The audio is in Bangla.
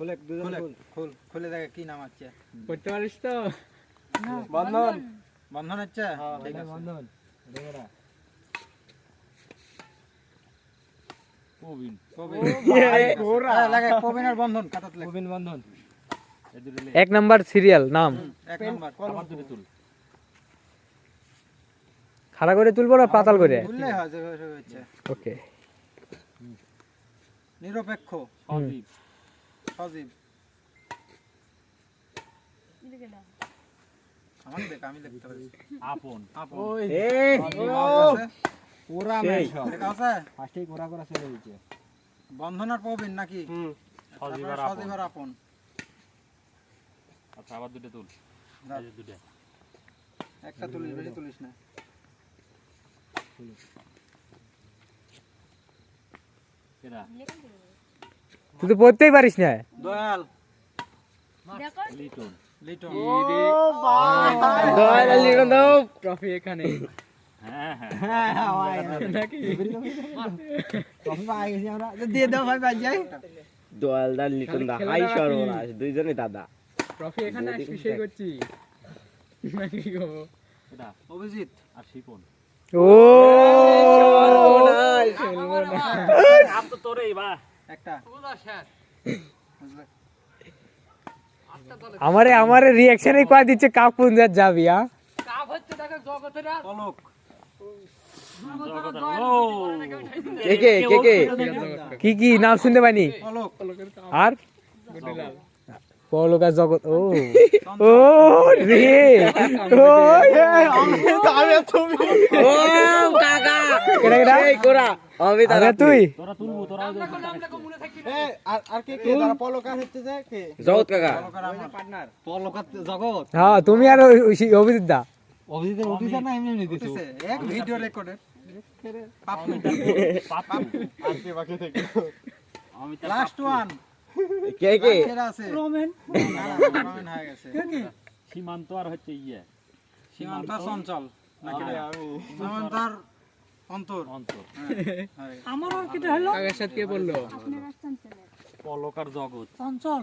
খুলে দুজন খুল খুল দেখে কি নাম আছে। করতে পারিস তো? বন্ধন। বন্ধন হচ্ছে? হ্যাঁ ঠিক আছে। বন্ধন। এক নাম্বার সিরিয়াল নাম? এক নাম্বার। আমার দুটো তুল। খাড়া করে তুলবো না পাতাল করে? হয় ওকে। নিরপেক্ষ। সজীব সজীব আমার দেখ আমি লিখতে পারি আপন। আপন। ওই সজীব আছে। পুরা সেই, ম্যাচ সব। লেখা আছে? ফার্স্টেই কোরা কোরা চলে দিচ্ছে বন্ধন প্রবীণ নাকি? হুম। সজীব আর আপন। আচ্ছা আবার দুটো তুল। দুটো একটা তুলিস বেশি তুলিস না। কেনা তুই তো পড়তেই পারিস না। দয়াল। লিটন। লিটন। হ্যাঁ হ্যাঁ। হ্যাঁ হ্যাঁ ভাই। নাকি? কফি পাই গেছি আমরা। দিয়ে দাও ভাই ভাই যাই। লিটন দা হাই সর্বনাশ দুইজনই দাদা। ট্রফি এখানে আসবি সেই করছি। নাকি গো? এটা অভিজিৎ আর শিপন। ও! তোরেই বা একটা। আমারে আমারে রিয়াকশনই কয় দিচ্ছে কাপ কোন জাত যাবি হ্যাঁ পলক। ও কে কে কে কে? কি কি নাম শুনতে পাইনি? পলক। আর? পলকা জগৎ ও। ও রে ও তুমি। ও কেডা কেডা? এই কোরা অমিত আর তুই। তোরা তুলবো তোরা আর আর কে কে? যারা পলকা হচ্ছে যে কে? জগৎ কাকা। পলক আর আমার পার্টনার পলকা জগৎ? হ্যাঁ তুমি আর অভিজিৎ দা। অভিজিতের অফিসার না এমনি এমনি দিছো এক ভিডিও রেকর্ডের পাপু পাপু আর বাকি থেকে। আমি লাস্ট ওয়ান কে কে? সেরা আছে। রমেন রমেন হয়ে গেছে। সীমান্ত আর হচ্ছে ইয়ে। সীমান্ত চঞ্চল। নাকি রে? আমি সীমান্ত আর অন্তর। আমার আর কি হলো? কাকার সাথে কে বলল? পলকার জগৎ। চঞ্চল।